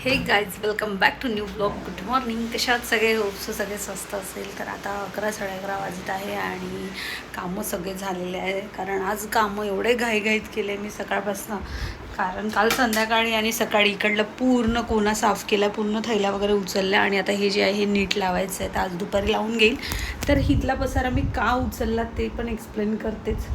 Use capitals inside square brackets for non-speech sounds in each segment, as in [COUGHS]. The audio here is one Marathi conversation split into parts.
Hey guys welcome back to new vlog good morning कशात सगळे? होप्स सगळे स्वस्त असेल. तर आता अकरा साडे अकरा वाजत आहे आणि कामं सगळे झालेले आहे. कारण आज कामं एवढे घाईघाईत केले मी सकाळपासून. कारण काल संध्याकाळी आणि सकाळी इकडलं पूर्ण कोणा साफ केला पूर्ण थैल्या वगैरे उचलल्या आणि आता हे जे आहे हे नीट लावायचं आहे तर आज दुपारी लावून घेईल. तर हिथला पसारा मी का उचलला ते पण एक्सप्लेन करतेच.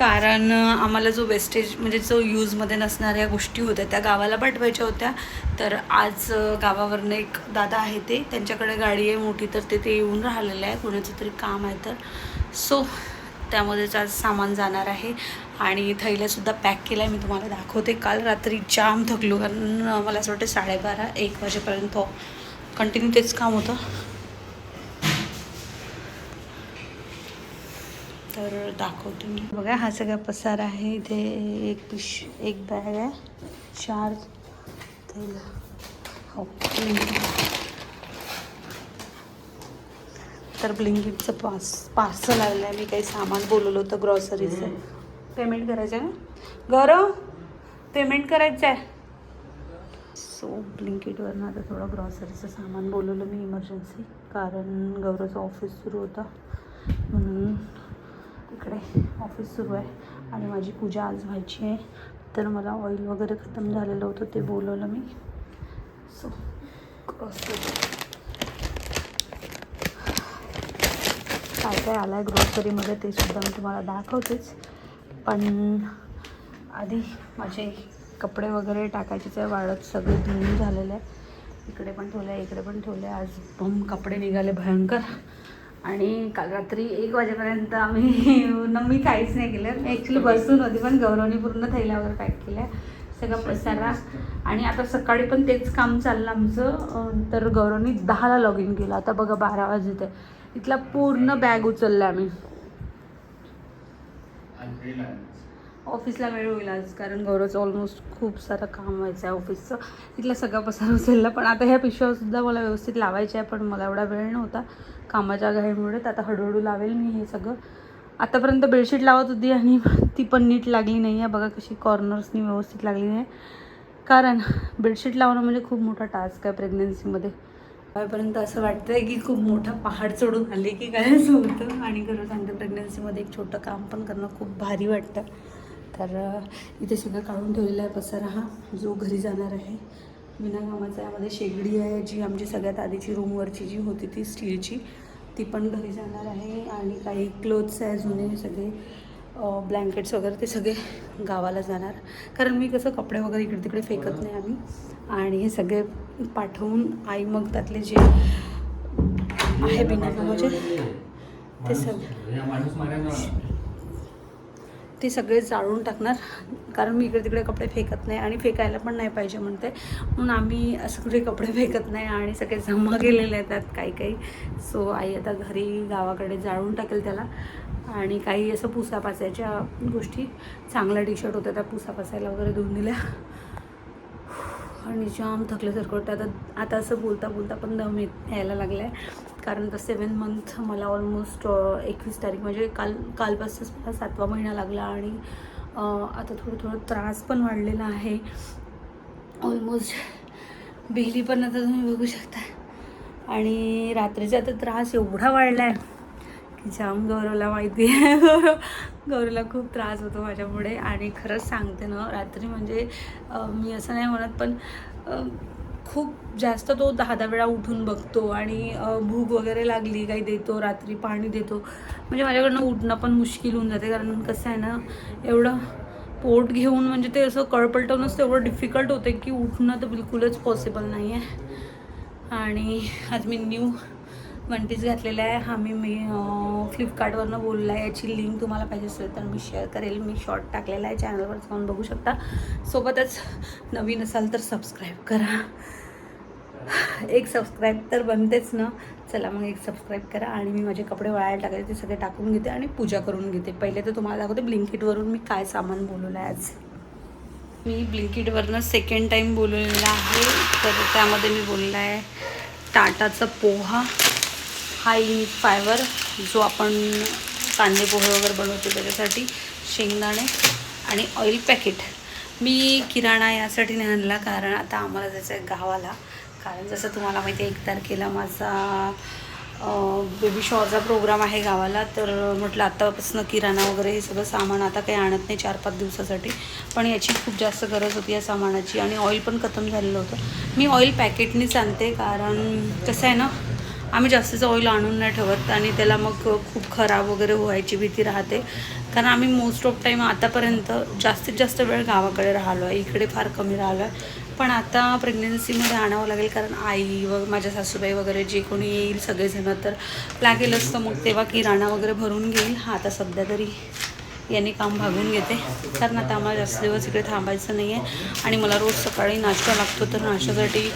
कारण आम्हाला जो वेस्टेज म्हणजे जो यूजमध्ये नसणाऱ्या गोष्टी होत्या त्या गावाला पाठवायच्या होत्या. तर आज गावावरनं एक दादा आहे ते त्यांच्याकडे गाडी आहे मोठी तर ते ते येऊन राहिलेलं आहे. कोणाचं तरी काम आहे तर. सो त्यामध्येच आज सामान जाणार आहे. आणि थैल्यासुद्धा पॅक केलं आहे. मी तुम्हाला दाखवते. काल रात्री जाम थकलो कारण मला असं वाटतं साडेबारा एक वाजेपर्यंत. हो. कंटिन्यू तेच काम होतं. तर दाखवते मी. बघा हा सगळा पसार आहे. इथे एक पिश एक बॅग आहे. चार हो तर ब्लिंकिटचं पास पार्सल आलेलं आहे. मी काही सामान बोलवलं होतं ग्रॉसरीचं पेमेंट करायचं आहे ना? गौरव पेमेंट करायचं आहे. सो ब्लिंकिटवरनं आता थोडं ग्रॉसरीचं सामान बोलवलं मी इमर्जन्सी कारण गौरवचं ऑफिस सुरू होतं. म्हणून इकडे ऑफिस सुरू आहे आणि माझी पूजा आज व्हायची आहे. तर मला ऑइल वगैरे खतम झालेलं होतं ते बोलवलं मी. सो काय काय आलं आहे ग्रोसरीमध्ये ते सुद्धा मी तुम्हाला दाखवतेच. पण आधी माझे कपडे वगैरे टाकायचेच आहे वाळत सगळे धुवून झालेले आहे. इकडे पण ठेवले आहे इकडे पण ठेवले आहे आज बम कपडे निघाले भयंकर. आणि काल रात्री एक वाजेपर्यंत आम्ही [LAUGHS] न मी काहीच नाही केलं. मी ॲक्च्युली बसून होती पण गौरवने पूर्ण थैल्यावर पॅक केलं सगळा पसारा. आणि आता सकाळी पण तेच काम चाललं आमचं. तर गौरवनी दहाला लॉग इन केलं. आता बघा बारा वाजत आहे. इथला पूर्ण बॅग उचलला आम्ही. ऑफिसला वेळ होईल आज कारण गौरवचं ऑलमोस्ट खूप सारं काम व्हायचं आहे ऑफिसचं. तिथला सगळा पसार उचलला पण आता ह्या पिशव्यासुद्धा मला व्यवस्थित लावायच्या आहे पण मला एवढा वेळ नव्हता कामाच्या घाईमुळे तर आता हळूहळू लावेल मी हे सगळं. आतापर्यंत बेडशीट लावत होती आणि [LAUGHS] ती पण नीट लागली नाही आहे. बघा कशी कॉर्नर्सनी व्यवस्थित लागली नाही कारण बेडशीट लावणं म्हणजे खूप मोठा टास्क आहे प्रेग्नन्सीमध्ये त्यापर्यंत असं वाटतं आहे की खूप मोठा पहाड चढून आले की काय असं होतं आणि खरं सांगते प्रेग्नन्सीमध्ये एक छोटं काम पण करणं खूप भारी वाटतं. तर इथे सगळं काढून ठेवलेला आहे पसारा हा. जो घरी जाणार आहे. विना कामाचा यामध्ये शेगडी आहे जी आमची सगळ्यात आधीची रूमवरची जी होती ती स्टीलची ती पण घरी जाणार आहे आणि काही क्लोथ्स आहे जुने सगळे ब्लँकेट्स वगैरे ते सगळे गावाला जाणार. कारण मी कसं कपडे वगैरे इकडे तिकडे फेकत नाही आम्ही. आणि हे सगळे पाठवून आई मग त्यातले जे आहे बिना कामाचे ते सगळे. ते सगळे जाळून टाकणार. कारण मी इकडे तिकडे कपडे फेकत नाही आणि फेकायला पण नाही पाहिजे म्हणते. म्हणून आम्ही असं कुठे कपडे [LAUGHS] फेकत नाही आणि सगळे जमा केलेले आहेत त्यात काही काही. सो आई आता घरी गावाकडे जाळून टाकेल त्याला. आणि काही असं पुसा पासायच्या गोष्टी. चांगल्या टी शर्ट होत्या त्या पुसा पासायला वगैरे धुवून दिल्या. [SIGHS] आणि जाम थकल्यासारखं वाटतं. आता आता असं बोलता बोलता पण दम येत यायला लागला आहे कारण तर सेवन मंथ मला ऑलमोस्ट एकवीस तारीख म्हणजे काल कालपासूनच मला सातवा महिना लागला आणि आता थोडं थोडं त्रास पण वाढलेला आहे. ऑलमोस्ट बिजली पण आता तुम्ही बघू शकता. आणि रात्रीचा तर त्रास एवढा वाढला आहे की जाम गौरवला माहिती आहे. [LAUGHS] गौरव गौरवला खूप त्रास होतो माझ्यामुळे आणि खरंच सांगते ना रात्री म्हणजे मी असं नाही म्हणत पण खूप जास्त तो दहा दहा वेळा उठून बघतो आणि भूक वगैरे लागली काही देतो रात्री पाणी देतो. म्हणजे माझ्याकडनं उठणं पण मुश्किल होऊन जाते. कारण कसं आहे ना एवढं पोट घेऊन म्हणजे ते असं कळपलटवणंच तेवढं डिफिकल्ट होतं की उठणं तर बिलकुलच पॉसिबल नाही आहे आणि आज मी न्यू वन पीस घातलेला आहे. हा मी मी फ्लिपकार्टवरनं बोलला आहे याची लिंक तुम्हाला पाहिजे असेल तर मी शेअर करेल. मी शॉर्ट टाकलेला आहे. चॅनलवर जाऊन बघू शकता. सोबतच नवीन असाल तर सबस्क्राईब करा. एक सबस्क्राईब तर बनतेच ना. चला मग एक सबस्क्राईब करा आणि मी माझे कपडे वाळायला टाकायचे ते सगळे टाकून घेते आणि पूजा करून घेते. पहिले तर तुम्हाला दाखवते ब्लिंकिटवरून मी काय सामान बोलवलं आहे आज. मी ब्लिंकिटवरनं सेकंड टाईम बोलवलेलं आहे. तर त्यामध्ये मी बोललं आहे टाटाचा पोहा. हाय फायबर जो आपण कांदे पोहे वगैरे बनवतो त्याच्यासाठी शेंगदाणे आणि ऑइल पॅकेट मी किराणा यासाठी नाही आणला कारण आता आम्हाला जायचं आहे गावाला. कारण जसं तुम्हाला माहिती आहे एक तारखेला माझा बेबी शॉवरचा प्रोग्राम आहे गावाला तर म्हटलं आत्तापासून किराणा वगैरे हे सगळं सामान आता काही आणत नाही चार पाच दिवसासाठी. पण याची खूप जास्त गरज होती या सामानाची आणि ऑइल पण खतम झालेलं होतं. मी ऑइल पॅकेटनीच आणते कारण कसं आहे ना आम्ही जास्तीचं ऑइल आणून नाही ठेवत आणि त्याला मग खूप खराब वगैरे व्हायची भीती राहते. कारण आम्ही मोस्ट ऑफ टाईम आतापर्यंत जास्तीत जास्त वेळ गावाकडे राहिलो आहे. इकडे फार कमी राहिलो आहे. पण आता प्रेग्नन्सीमध्ये आणावं लागेल कारण आई व माझ्या सासूबाई वगैरे जे कोणी येईल सगळेजण तर लागेल असतं. मग तेव्हा किराणा वगैरे भरून घेईल. हा आता सध्या तरी याने काम भागून घेते. कारण आता आम्हाला जास्त दिवस इकडे थांबायचं नाही आहे आणि मला रोज सकाळी नाश्ता लागतो तर नाश्त्यासाठी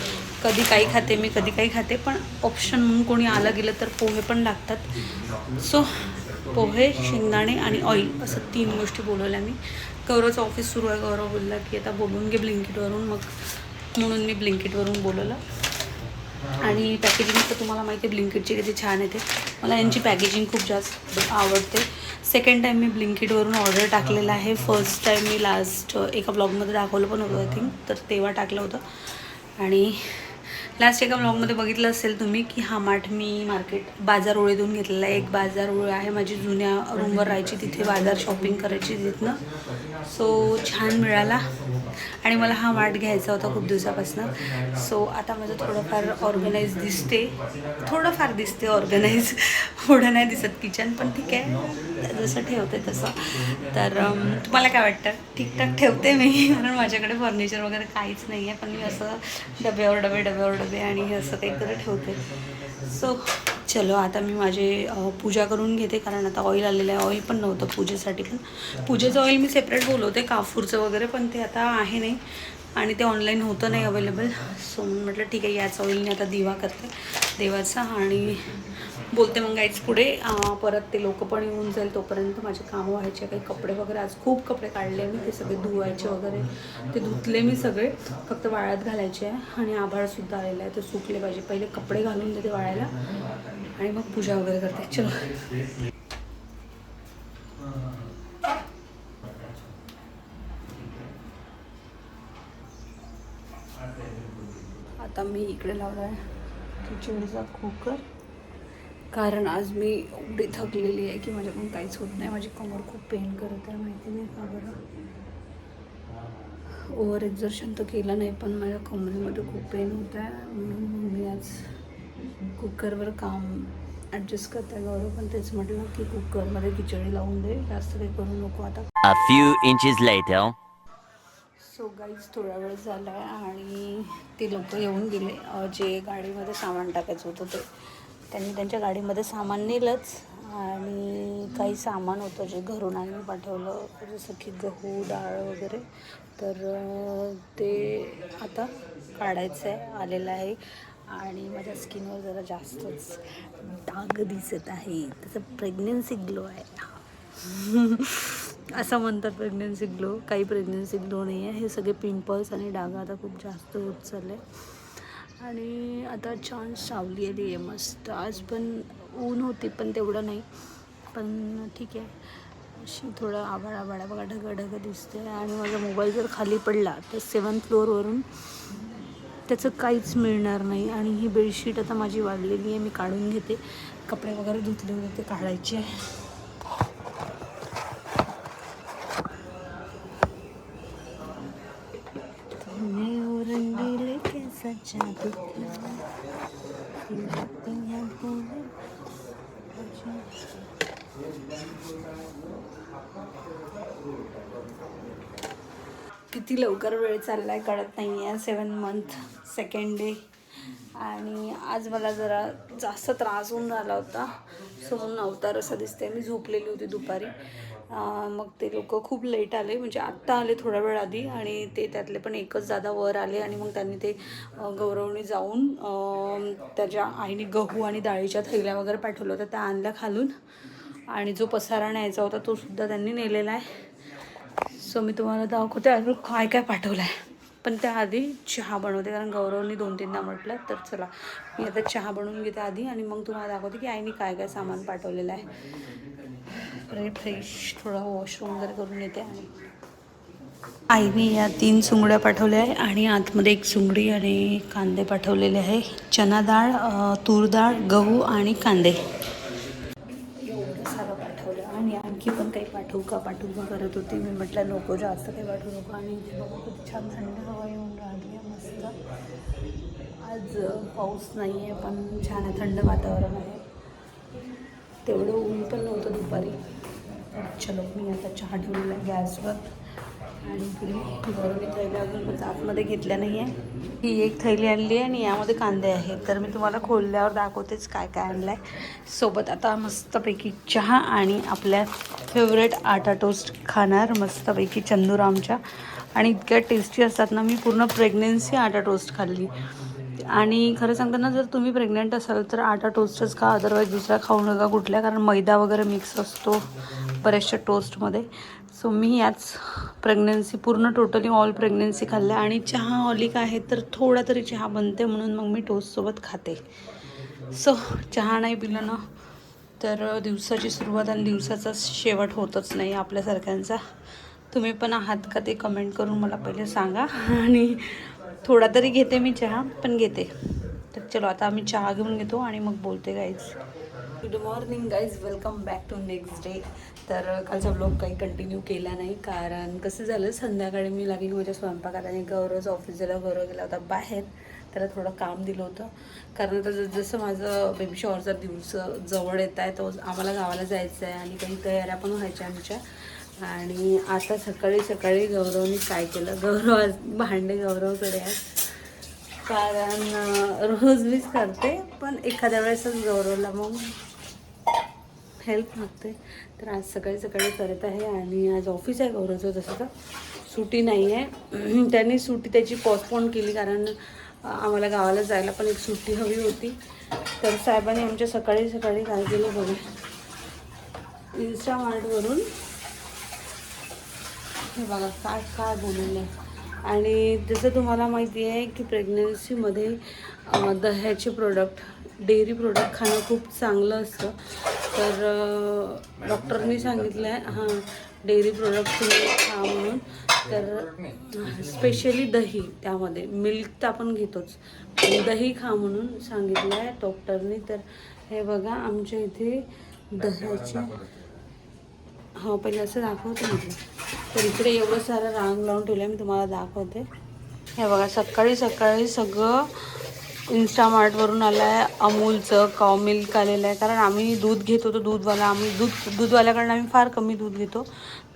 कधी काही खाते मी कधी काही खाते पण ऑप्शन म्हणून कोणी आलं गेलं तर पोहे पण लागतात. सो पोहे शेंगदाणे आणि ऑइल असं तीन गोष्टी बोलवल्या मी. गौरवचं ऑफिस सुरू आहे गौरव बोलला की आता बोलून घे ब्लिंकिटवरून मग म्हणून मी ब्लिंकिटवरून बोलवलं. आणि पॅकेजिंग तर तुम्हाला माहिती आहे ब्लिंकिटची किती छान येते मला यांची पॅकेजिंग खूप जास्त आवडते. सेकंड टाईम मी ब्लिंकिटवरून ऑर्डर टाकलेला आहे. फर्स्ट टाईम मी लास्ट एका ब्लॉगमध्ये दाखवलं पण होतं आय थिंक तर तेव्हा टाकलं होतं. आणि लास्ट एका ब्लॉगमध्ये बघितलं असेल तुम्ही की हा माठ मी मार्केट बाजार ओळीतून घेतलेला आहे. एक बाजार ओळ आहे माझी जुन्या रूमवर राहायची तिथे बाजार शॉपिंग करायची तिथनं. सो छान मिळाला. आणि मला हा वाट घ्यायचा होता खूप दिवसापासून. सो आता माझं थोडंफार ऑर्गनाईज दिसते. थोडंफार दिसते ऑर्गनाईज पुढं [LAUGHS] नाही दिसत किचन पण ठीक आहे. जसं ठेवते तसं. तर um, तुम्हाला काय वाटतं? ठीकठाक ठेवते मी कारण माझ्याकडे फर्निचर वगैरे काहीच नाही आहे पण मी असं डब्यावर डबे डब्यावर डबे आणि असं काहीतरी ठेवते. सो चलो आता मी माझे पूजा करून घेते कारण आता ऑइल आलेलं आहे. ऑइल पण नव्हतं पूजेसाठी पण. पूजेचं ऑइल मी सेपरेट बोलवते काफूरचं वगैरे पण ते आता आहे नाही. आणि ते ऑनलाईन होतं नाही अवेलेबल सो म्हटलं ठीक आहे याच ऑइलने आता दिवा करते देवाचा. आणि बोलते मग गाईच पुढे. परत ते लोक पण येऊन जाईल तोपर्यंत माझे कामं व्हायचे काही कपडे वगैरे. आज खूप कपडे काढले मी ते सगळे धुवायचे वगैरे. ते धुतले मी सगळे. फक्त वाळ्यात घालायचे आहे. आणि आभाळसुद्धा आलेलं आहे. ते सुकले पाहिजे. पहिले कपडे घालून देते वाळायला. आणि मग पूजा वगैरे करते. चलो. आता मी इकडे लावला आहे खिचडीचा कुकर. कारण आज मी एवढी थकलेली आहे की माझ्याकडून काहीच होत नाही. माझी कमर खूप पेन करत आहे माहिती नाही का बरं? ओव्हर एक्झर्शन तर केलं नाही पण माझ्या कमरेमध्ये खूप पेन होत आहे. म्हणून मी आज कुकरवर काम ॲडजस्ट करता गौरव पण तेच म्हटलं की कुकरमध्ये खिचडी लावून दे जास्त काही करू नको आता. A few inches later. So guys थोडा वेळ झाला आहे आणि ते लोक येऊन गेले. अं, जे गाडीमध्ये सामान टाकायचं होतं ते. त्यांनी त्यांच्या गाडीमध्ये सामान नेलंच आणि काही सामान होतं जे घरून आम्ही पाठवलं. जसं की गहू डाळ वगैरे. तर अं, ते आता काढायचं आहे आलेलं आहे. आणि माझ्या स्किनवर जरा जास्तच डाग दिसत आहे. त्याचं प्रेग्नेन्सी ग्लो आहे. [LAUGHS] असं म्हणतात प्रेग्नन्सी ग्लो काही प्रेग्नन्सी ग्लो नाही आहे हे सगळे पिंपल्स आणि डाग आता खूप जास्त होत चालले. आणि आता छान सावली आली आहे मस्त. आज पण ऊन होती पण तेवढं नाही. पण ठीक आहे. अशी थोडं आभाळ आभाळ बघा ढगं ढगं दिसते आणि माझा मोबाईल जर खाली पडला तर सेवन फ्लोअरवरून त्याचं काहीच मिळणार नाही. आणि ही बेडशीट आता माझी वाढलेली आहे. मी काढून घेते. कपडे वगैरे धुतले होते ते काढायचे आहे तूने वो रंगीले कैसा जादू किया फिर दुनिया भूले किती लवकर वेळ चालला आहे कळत नाही आहे सेवन मंथ सेकंड डे आणि आज मला जरा जास्त त्रास होऊन राहिला होता. सो म्हणून अवतार असं दिसते मी झोपलेली होती दुपारी. मग ते लोक खूप लेट आले. म्हणजे आत्ता आले थोडा वेळ आधी आणि ते त्यातले पण एकच दादा वर आले आणि मग त्यांनी ते गौरवने जाऊन त्याच्या आईने गहू आणि डाळीच्या थैल्या वगैरे पाठवल्या होत्या त्या आणल्या खालून. आणि जो पसारा न्यायचा होता तो सुद्धा त्यांनी नेलेला आहे. सो मी तुम्हाला दाखवते अजून काय काय पाठवलं आहे पण त्याआधी चहा बनवते कारण गौरवनी दोन तीनदा म्हटलं तर चला. मी आता चहा बनवून घेते आधी आणि मग तुम्हाला दाखवते की आईने काय काय सामान पाठवलेलं आहे. फ्रेश थोडा वॉशरूम वगैरे करून येते आणि आईने या तीन सुंगड्या पाठवल्या आहे आणि आतमध्ये एक सुंगडी आणि कांदे पाठवलेले आहे. चना डाळ तूर डाळ गहू आणि कांदे एवढं सारं पाठवलं आणि आणखी पण काही पाठवू का पाठवू का करत होती. मी म्हटलं नको जास्त काही पाठवू नको. आणि इथे बघा खूप छान थंड हवा येऊन राहिली आहे मस्त. आज पाऊस नाही आहे पण छान आहे थंड वातावरण आहे. तेवढं ऊन पण नव्हतं दुपारी. चलो मी आता चहा ठेवलेला आहे गॅसवर. आणि पुढे गौरवी थैली अजून पण आतमध्ये घेतल्या नाही आहे ही एक थैली आणली आहे आणि यामध्ये कांदे आहेत. तर मी तुम्हाला खोलल्यावर दाखवतेच काय काय आणलं आहे सोबत आता मस्तपैकी चहा आणि आपल्या फेवरेट आटा टोस्ट खाणार मस्तपैकी चंदूरामच्या. आणि इतक्या टेस्टी असतात ना मी पूर्ण प्रेग्नेन्सी आटा टोस्ट खाल्ली. आणि खरं सांगताना जर तुम्ही प्रेग्नंट असाल तर आटा टोस्टच खा अदरवाईज दुसरा खाऊ नका कुठल्या कारण मैदा वगैरे मिक्स असतो बऱ्याचशा टोस्टमध्ये सो मी याच प्रेग्नन्सी पूर्ण टोटली ऑल प्रेग्नन्सी खाल्ल्या आणि चहा ऑलिक आहे तर थोडा तरी चहा बनते म्हणून मग मी टोस्टसोबत खाते. सो चहा नाही पिलं ना तर दिवसाची सुरुवात आणि दिवसाचा शेवट होतच नाही आपल्यासारख्यांचा. तुम्ही पण आहात का ते कमेंट करून मला पहिले सांगा. आणि थोडा तरी घेते मी चहा पण घेते. तर चलो आता आम्ही चहा घेऊन घेतो आणि मग बोलते guys good morning guys welcome back to next day तर कालचा ब्लॉग काही कंटिन्यू केला नाही कारण कसं झालं संध्याकाळी मी लागली माझ्या स्वयंपाकात आणि गौरवच ऑफिसला गौरव गेला होता बाहेर. त्याला थोडं काम दिलं होतं. कारण आता जसं माझं बेबी शॉवरचा दिवस जवळ येत आहे तो आम्हाला गावाला जायचं आहे आणि काही तयाऱ्या पण व्हायच्या आमच्या. आणि आता सकाळी सकाळी गौरवने काय केलं? गौरव भांडे गौरवकडे आहे कारण रोज मीच करते पण एखाद्या वेळेसच गौरवला मग हेल्प मागते तर आज सकाळी सकाळी करत आहे आणि आज ऑफिस आहे गौरवचं तसं तर सुट्टी नाही आहे. [CLEARS THROAT] त्यांनी सुट्टी त्याची पोस्टपोन केली कारण आम्हाला गावाला जायला पण एक सुट्टी हवी होती. तर साहेबांनी आमच्या सकाळी सकाळी काय केलं बघा इन्स्टामार्टवरून हे बघा काय काय बोललेलं आहे आणि जसं तुम्हाला माहिती आहे की प्रेग्नन्सीमध्ये दह्याचे प्रोडक्ट डेअरी प्रोडक्ट खाणं खूप चांगलं असतं. तर डॉक्टरनी सांगितलं आहे हां डेअरी प्रोडक्ट तुम्ही खा म्हणून. तर स्पेशली दही त्यामध्ये. मिल्क तर आपण घेतोच. दही खा म्हणून सांगितलं आहे डॉक्टरनी तर हे बघा आमच्या इथे दह्याचे हो पहिले असं दाखवते म्हटलं तर इकडे एवढं सारं रांग लावून ठेवलं मी तुम्हाला दाखवते. हे बघा सकाळी सकाळी सगळं इन्स्टामार्टवरून आलं आहे अमूलचं काव मिल्क आलेलं आहे. कारण आम्ही दूध घेत होतो दूधवाला आम्ही दूध दूधवाल्याकडनं आम्ही फार कमी दूध घेतो.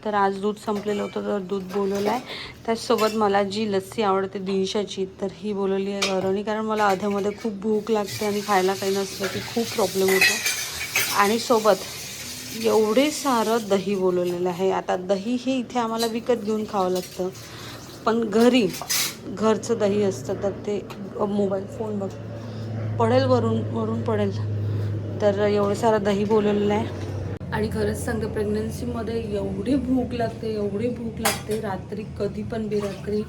तर आज दूध संपलेलं होतं तर दूध बोलवलं आहे. त्याचसोबत मला जी लस्सी आवडते दिनशाची तर ही बोलवली आहे गौरवणी कारण मला अध्यामध्ये खूप भूक लागते आणि खायला काही नसलं की खूप प्रॉब्लेम होतो. आणि सोबत एवढे सारं दही बोलवलेलं आहे. आता दही हे इथे आम्हाला विकत घेऊन खावं लागतं. पण घरी घरचं दही असतं तर ते मोबाईल फोन बघ पडेल वरून वरून पडेल. तर एवढं सारं दही बोलवलेलं आहे. आणि खरंच सांगते प्रेग्नन्सीमध्ये एवढी भूक लागते एवढी भूक लागते. रात्री कधी पण बेरात्री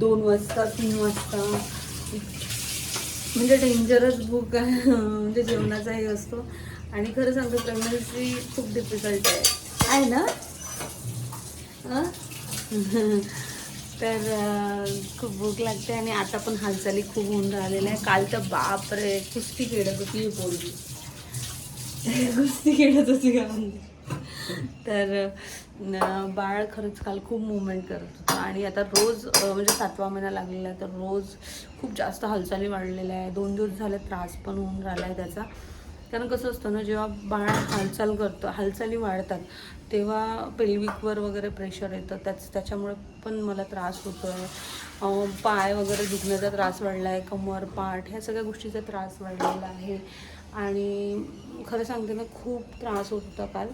दोन वाजता तीन वाजता. म्हणजे डेंजरस भूक आहे. म्हणजे जेवणाचा हे असतो. आणि खरं सांगतो प्रेग्नन्सी खूप डिफिकल्ट आहे. आहे ना? तर खूप भूक लागते आणि आता पण हालचाली खूप होऊन राहिलेल्या आहे काल तर बापरे कुस्ती खेळत होती पोरगी. कुस्ती खेळत होती का तर बाळ खरंच काल खूप मुवमेंट करत होतं. आणि आता रोज म्हणजे सातवा महिना लागलेला आहे तर रोज खूप जास्त हालचाली वाढलेल्या आहे दोन दिवस झाले त्रास पण होऊन राहिला आहे त्याचा. कारण कसं असतं ना जेव्हा बाळ हालचाल करतं हालचाली वाढतात तेव्हा पेल्विकवर वगैरे प्रेशर येतं. त्याच त्याच्यामुळे पण मला त्रास होतो आहे पाय वगैरे दुखण्याचा त्रास वाढला आहे कमर पाठ ह्या सगळ्या गोष्टीचा त्रास वाढलेला आहे. आणि खरं सांगते ना खूप त्रास होत होता काल.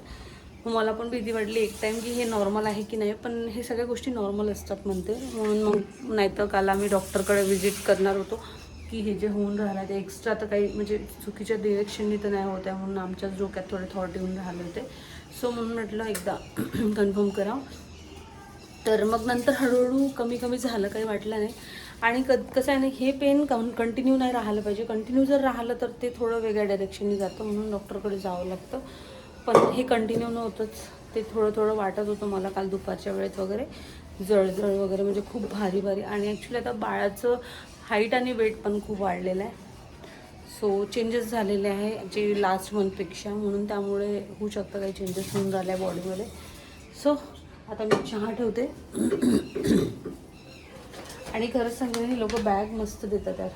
मला पण भीती वाटली एक टाईम की हे नॉर्मल आहे की नाही पण हे सगळ्या गोष्टी नॉर्मल असतात म्हणते. म्हणून मग नाहीतर काल आम्ही डॉक्टरकडे व्हिजिट करणार होतो. की हे जे होऊन राहिलं ते एक्स्ट्रा तर काही म्हणजे चुकीच्या डिरेक्शननी तर नाही होत आहे म्हणून आमच्याच डोक्यात थोडे थॉट येऊन राहिले होते. सो म्हणून म्हटलं एकदा [CLEARS THROAT] कन्फर्म करा तर मग नंतर हळूहळू कमी कमी झालं काही वाटलं नाही. आणि क कसं आहे ना हे पेन कं कंटिन्यू नाही राहिलं पाहिजे. कंटिन्यू जर राहिलं तर ते थोडं वेगळ्या डायरेक्शनने जातं म्हणून डॉक्टरकडे जावं लागतं. पण हे कंटिन्यू नव्हतंच. ते थोडं थोडं वाटत होतं मला काल दुपारच्या वेळेत वगैरे. जळजळ वगैरे म्हणजे खूप भारी भारी. आणि ॲक्च्युली आता बाळाचं हाईट आणि वेट पण खूप वाढलेलं आहे. सो चेंजेस झालेले आहे जे लास्ट मंथपेक्षा म्हणून त्यामुळे होऊ शकतं काही चेंजेस होऊन झाले आहे बॉडीमध्ये सो आता मी चहा ठेवते. आणि खरंच सांगते हे लोक बॅग मस्त देतात यार.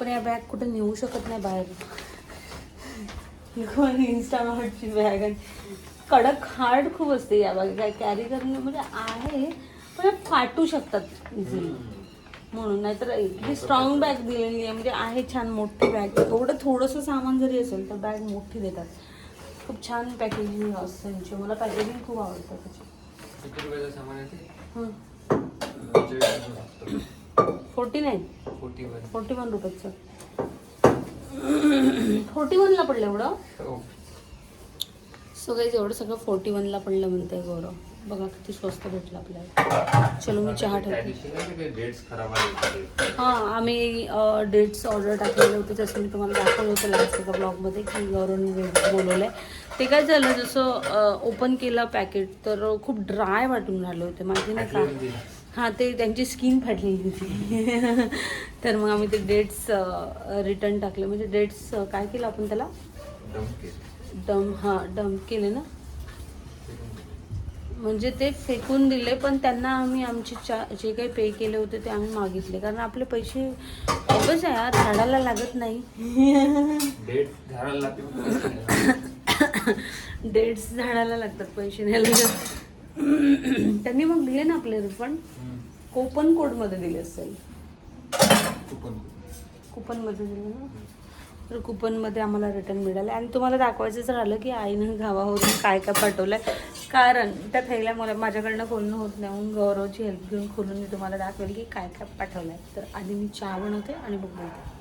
पण या बॅग कुठे नेऊ शकत नाही बाहेर. इन्स्टामार्टची बॅग आणि कडक हार्ड खूप असते या बॅग काय कॅरी करणं म्हणजे आहे पण फाटू शकतात इझिली म्हणून नाहीतर इतकी स्ट्रॉंग बॅग दिलेली आहे. म्हणजे आहे छान मोठी बॅग एवढं थोडंसं सामान जरी असेल तर बॅग मोठी देतात. खूप छान पॅकेजिंग असते त्यांची. मला पॅकेजिंग खूप आवडतं त्याची. हं. Forty nine forty one forty one रुपयाचं. फोर्टी वनला पडलं एवढं? हो. सो काही एवढं सगळं फोर्टी वनला पडलं म्हणते गौरव. बघा किती स्वस्त भेटलं आपल्याला. चलो मी चहा ठेवते. हां आम्ही डेट्स ऑर्डर टाकलेले होते जसं मी तुम्हाला दाखवलं होतं लास्ट एका ब्लॉगमध्ये की गौरवने बोलवलं आहे ते काय झालं जसं ओपन केलं पॅकेट तर खूप ड्राय वाटून राहिले होते. माझे नाही का? हां ते त्यांची स्किन फाटलेली होती. [LAUGHS] तर मग आम्ही ते डेट्स रिटर्न टाकले. म्हणजे डेट्स काय केलं आपण त्याला? डम हां डम्प केले ना? म्हणजे ते फेकून दिले पण त्यांना आम्ही आमचे चा जे काही पे केले होते ते आम्ही मागितले. कारण आपले पैसे खूपच आहे झाडाला लागत नाही. डेट्स [COUGHS] झाडाला लागतात पैसे नाही लागत त्यांनी मग दिले ना आपले रिफंड. कोपन कोडमध्ये दिले असेल. कुपन कुपनमध्ये दिले ना? तर कुपनमध्ये आम्हाला रिटर्न मिळालं. आणि तुम्हाला दाखवायचंच राहिलं की आईनं गावावरून काय काय पाठवलं आहे कारण त्या थैल्या मला माझ्याकडनं खोलणं होत नाही. म्हणून गौरवची हेल्प घेऊन खोलून मी तुम्हाला दाखवेल की काय काय पाठवलं आहे तर आधी मी चहा बनवते आणि बघ बोलते.